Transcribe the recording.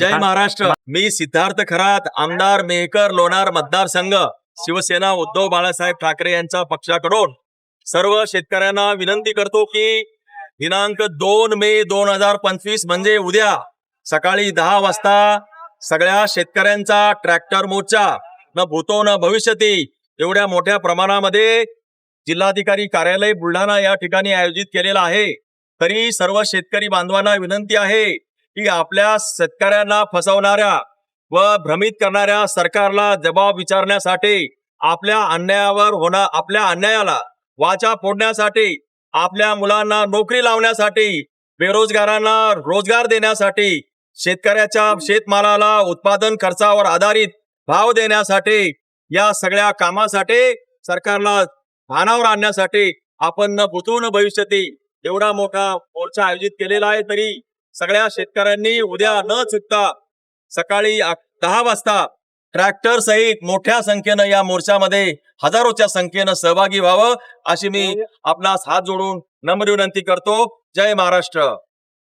जय महाराष्ट्र. मी सिद्धार्थ खरात आमदार मेहकर लोणार मतदारसंघ शिवसेना उद्धव बाळासाहेब ठाकरे यांच्या पक्षाकडून. सर्व शेतकऱ्यांना विनंती करतो की दिनांक दोन मे दोन हजार पंचवीस म्हणजे उद्या सकाळी दहा वाजता सगळ्या शेतकऱ्यांचा ट्रॅक्टर मोर्चा न भूतो न भविष्यती एवढ्या मोठ्या प्रमाणामध्ये जिल्हाधिकारी कार्यालय बुलढाणा या ठिकाणी आयोजित केलेला आहे. तरी सर्व शेतकरी बांधवांना विनंती आहे की आपल्या शेतकऱ्यांना फसवणाऱ्या व भ्रमित करणाऱ्या सरकारला जबाब विचारण्यासाठी आपल्या अन्यायावर होणार आपल्या अन्यायाला वाचा फोडण्यासाठी आपल्या मुलांना नोकरी लावण्यासाठी बेरोजगारांना रोजगार देण्यासाठी शेतकऱ्याच्या शेतमालाला उत्पादन खर्चावर आधारित भाव देण्यासाठी या सगळ्या कामासाठी सरकारला भानावर आणण्यासाठी आपण न भूतून भविष्यती एवढा मोठा मोर्चा आयोजित केलेला आहे तरी सगळ्या शेतकऱ्यांनी उद्या न चुकता सकाळी दहा वाजता ट्रॅक्टर सहित मोठ्या संख्येनं या मोर्चामध्ये हजारोच्या संख्येनं सहभागी व्हावं अशी मी आपणास हात जोडून नम्र विनंती करतो. जय महाराष्ट्र.